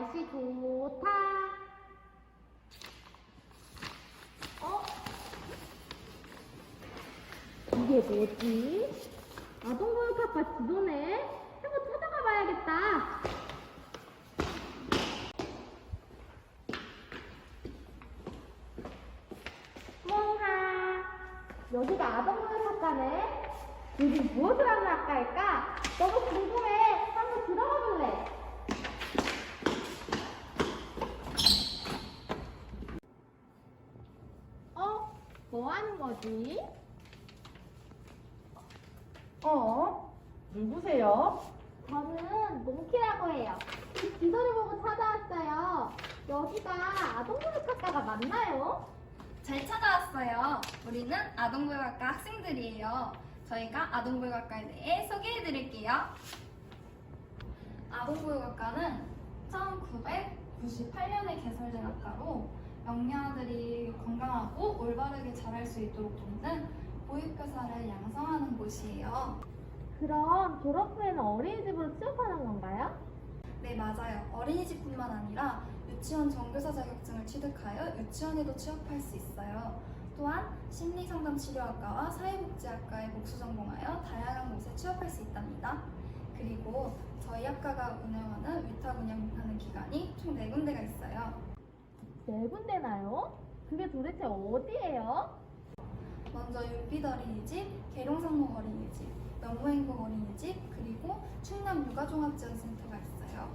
날씨 좋다. 어? 이게 뭐지? 아동교육학과 지도네? 한번 찾아가 봐야겠다. 몽하, 여기가 아동교육학과네? 여기 무엇을 하는 학과일까? 너무 궁금해. 한번 들어가 볼래. 어? 거지? 어? 누구세요? 저는 몽키라고 해요. 이 지도를 보고 찾아왔어요. 여기가 아동교육학과가 맞나요? 잘 찾아왔어요. 우리는 아동교육학과 학생들이에요. 저희가 아동교육학과에 대해 소개해 드릴게요. 아동교육학과는 1998년에 개설된 학과로 영유아들이 건강하고 올바르게 자랄 수 있도록 돕는 보육교사를 양성하는 곳이에요. 그럼 졸업 후에는 어린이집으로 취업하는 건가요? 네, 맞아요. 어린이집뿐만 아니라 유치원 전교사 자격증을 취득하여 유치원에도 취업할 수 있어요. 또한 심리상담 치료학과와 사회복지학과에 복수 전공하여 다양한 곳에 취업할 수 있답니다. 그리고 저희 학과가 운영하는 위탁 운영하는 기관이 총네 군데가 있어요. 네 군데나요? 그게 도대체 어디예요? 먼저 윤빛 어린이집, 계룡상무 어린이집, 영무행복 어린이집, 그리고 충남 육아종합지원센터가 있어요.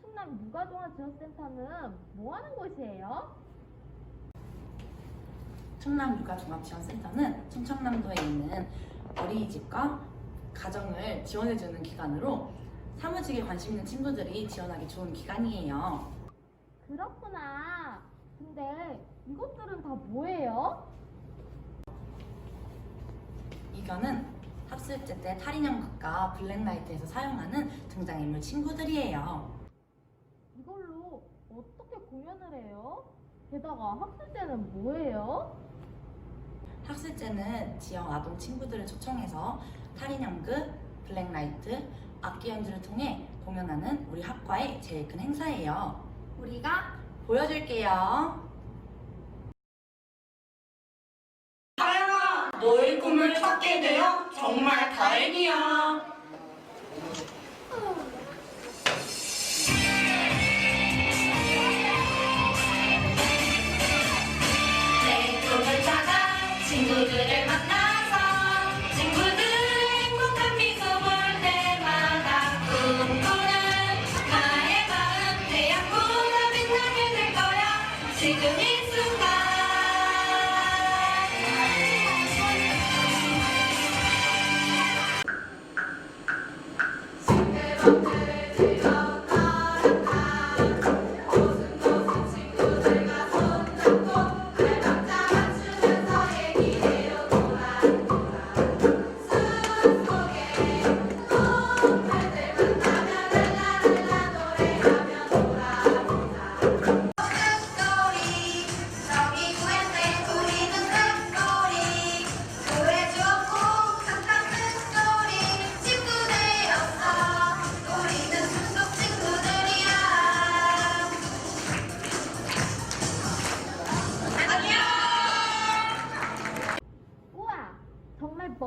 충남 육아종합지원센터는 뭐 하는 곳이에요? 충남 육아종합지원센터는 충청남도에 있는 어린이집과 가정을 지원해주는 기관으로 사무직에 관심 있는 친구들이 지원하기 좋은 기관이에요. 그렇구나. 근데 이것들은 다 뭐예요? 이거는 학습제 때 탈인형극과 블랙라이트에서 사용하는 등장인물 친구들이에요. 이걸로 어떻게 공연을 해요? 게다가 학습제는 뭐예요? 학습제는 지역 아동 친구들을 초청해서 탈인형극, 블랙라이트, 악기 연주를 통해 공연하는 우리 학과의 제일 큰 행사예요. 우리가 보여줄게요. 하영아, 너의 꿈을 찾게 되어 정말 다행이야.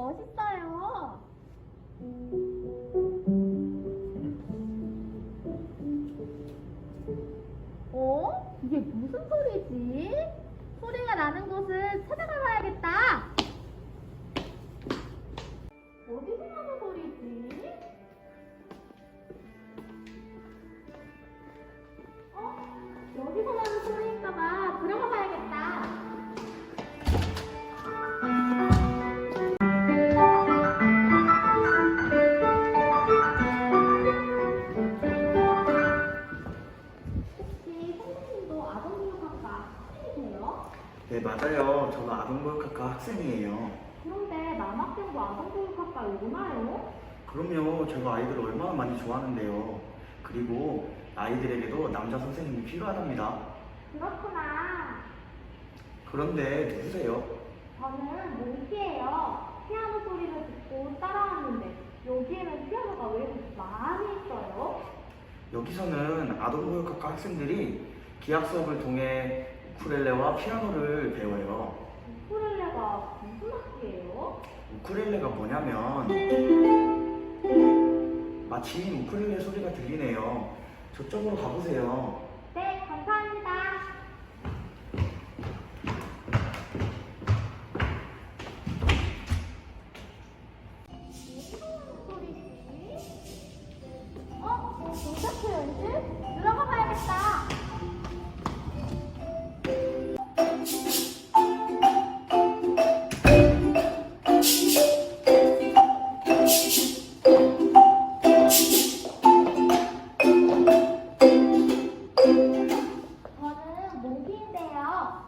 멋있어요. 어? 이게 무슨 소리지? 소리가 나는 곳을 찾아가 봐야 맞아요. 저는 아동교육학과 학생이에요. 그런데 남학생도 아동교육학과에 오나요? 그럼요, 제가 아이들을 얼마나 많이 좋아하는데요. 그리고 아이들에게도 남자 선생님이 필요하답니다. 그렇구나. 그런데 누구세요? 저는 몽키예요. 피아노 소리를 듣고 따라왔는데 여기에는 피아노가 왜 이렇게 많이 있어요? 여기서는 아동교육학과 학생들이 기악 수업을 통해 우쿨렐레와 피아노를 배워요. 우쿨렐레가 무슨 악기예요? 우쿨렐레가 뭐냐면 마침 우쿨렐레 소리가 들리네요. 저쪽으로 가보세요.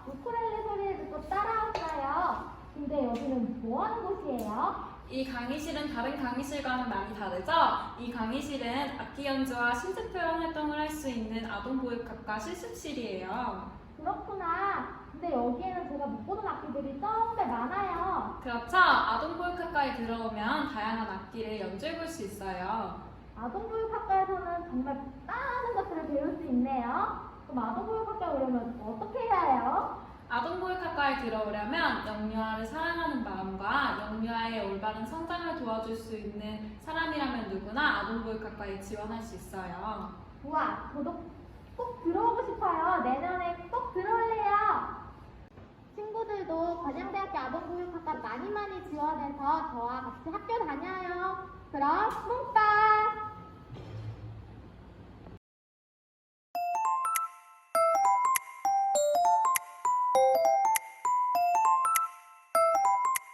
우쿨렐레 소리를 듣고 따라왔어요. 근데 여기는 뭐 하는 곳이에요? 이 강의실은 다른 강의실과는 많이 다르죠? 이 강의실은 악기 연주와 신체 표현 활동을 할 수 있는 아동보육학과 실습실이에요. 그렇구나. 근데 여기에는 제가 못 보는 악기들이 정말 많아요. 그렇죠? 아동보육학과에 들어오면 다양한 악기를 연주해 볼 수 있어요. 아동보육학과에서는 정말 많은 것들을 배울 수 있네요. 그럼 아동보육학과 오려면 어떻게 해야 해요? 아동보육학과에 들어오려면 영유아를 사랑하는 마음과 영유아의 올바른 성장을 도와줄 수 있는 사람이라면 누구나 아동보육학과에 지원할 수 있어요. 우와, 저도 꼭 들어오고 싶어요. 내년에 꼭 들어올래요. 친구들도 건양대학교 아동보육학과 많이 많이 지원해서 저와 같이 학교 다녀요. 그럼 뿜빠